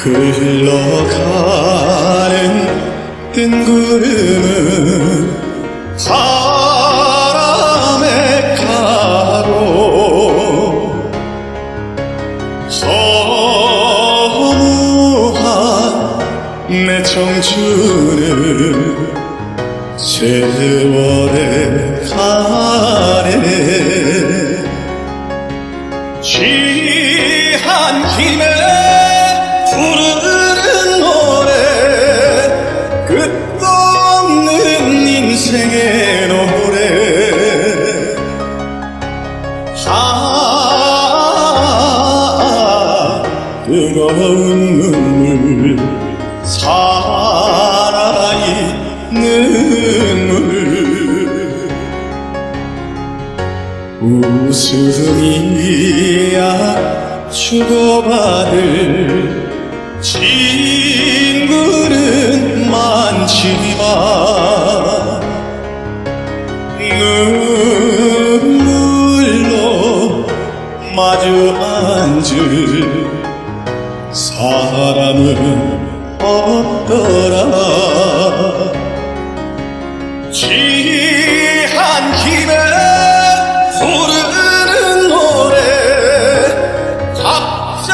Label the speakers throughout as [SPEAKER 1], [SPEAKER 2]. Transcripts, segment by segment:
[SPEAKER 1] 흘러가는 뜬 구름은 바람에 가고 허무한 내 청춘을 세월에 가네 취한 김에 부르는 노래 끝도 없는 인생의 노래. 아 뜨거운 눈물 살아있는 눈물. 웃음이야 주고받을 마주 앉을 사람은 없더라 취한 김에 부르는 노래 각자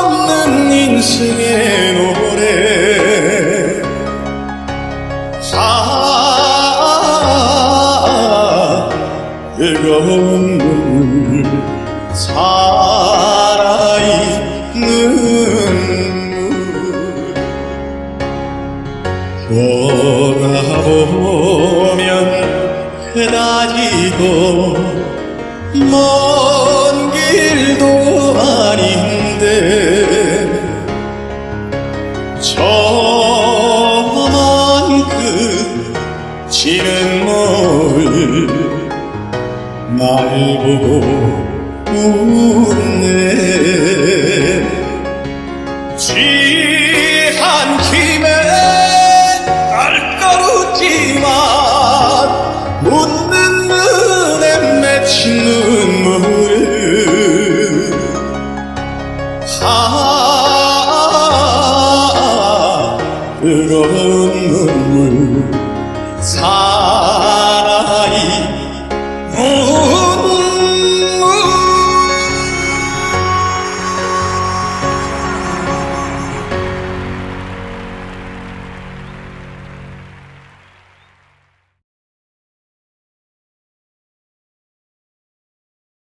[SPEAKER 1] 없는 인생의 노래 아 뜨거운 눈물 살아있는 돌아보면 그다지도 먼 길도 아닌데 저만큼 지는 뭘 날 보고 웃네 취한 김에 날까롭지만 웃는 눈에 맺힌 눈물을 아 뜨거운 눈물